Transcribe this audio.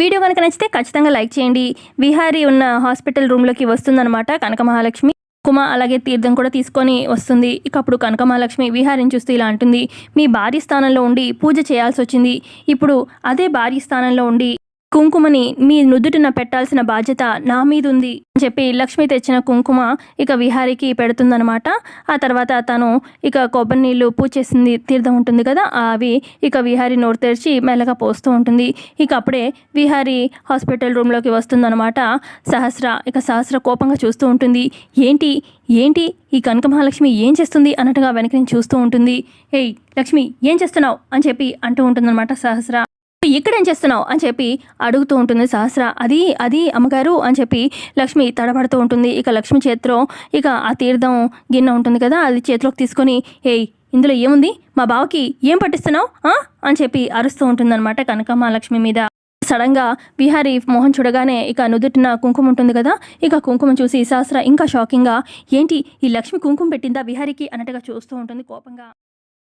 Video కనుక నచ్చితే ఖచ్చితంగా లైక్ చేయండి. విహారీ ఉన్న హాస్పిటల్ రూమ్లోకి వస్తుందన్నమాట కనక మహాలక్ష్మి కుమ అలాగే తీర్థం కూడా తీసుకొని వస్తుంది. ఇక అప్పుడు కనక మహాలక్ష్మి విహారిని చూస్తూ ఇలా అంటుంది. మీ భార్య స్థానంలో ఉండి పూజ చేయాల్సి వచ్చింది ఇప్పుడు అదే భార్య స్థానంలో ఉండి కుంకుమని మీ నుదుటిన పెట్టాల్సిన బాధ్యత నా మీద ఉంది అని చెప్పి లక్ష్మి తెచ్చిన కుంకుమ ఇక విహారికి పెడుతుందనమాట ఆ తర్వాత తను ఇక కొబ్బరి నీళ్ళు పూజ చేసింది తీర్థం ఉంటుంది కదా అవి ఇక విహారి నోరు తెరిచి మెల్లగా పోస్తూ ఉంటుంది. ఇక అప్పుడే విహారి హాస్పిటల్ రూమ్లోకి వస్తుందన్నమాట. సహస్ర ఇక సహస్ర కోపంగా చూస్తూ ఉంటుంది. ఏంటి? ఏంటి? ఈ కనక మహాలక్ష్మి ఏం చేస్తుంది? అన్నట్టుగా వెనక నేను చూస్తూ ఉంటుంది. ఏయ్ లక్ష్మి ఏం చేస్తున్నావు? అని చెప్పి అంటూ ఉంటుందన్నమాట సహస్ర. ఇక్కడేం చేస్తున్నావు? అని చెప్పి అడుగుతూ ఉంటుంది సహస్ర. అది అది అమ్మగారు అని చెప్పి లక్ష్మి తడబడుతూ ఉంటుంది. ఇక లక్ష్మి చేతిలో ఇక ఆ తీర్థం గిన్నె ఉంటుంది కదా అది చేతిలోకి తీసుకొని ఏయ్ ఇందులో ఏముంది? మా బావకి ఏం పట్టిస్తున్నావు? ఆ?" అని చెప్పి అరుస్తూ ఉంటుందన్నమాట కనకమహాలక్ష్మి మీద. సడన్గా బిహారీ మోహన్ చూడగానే ఇక నుదుటిన కుంకుమ ఉంటుంది కదా ఇక కుంకుమ చూసి సహస్ర ఇంకా షాకింగ్గా ఏంటి ఈ లక్ష్మి కుంకుమ పెట్టిందా బిహారీకి అన్నట్టుగా చూస్తూ ఉంటుంది కోపంగా.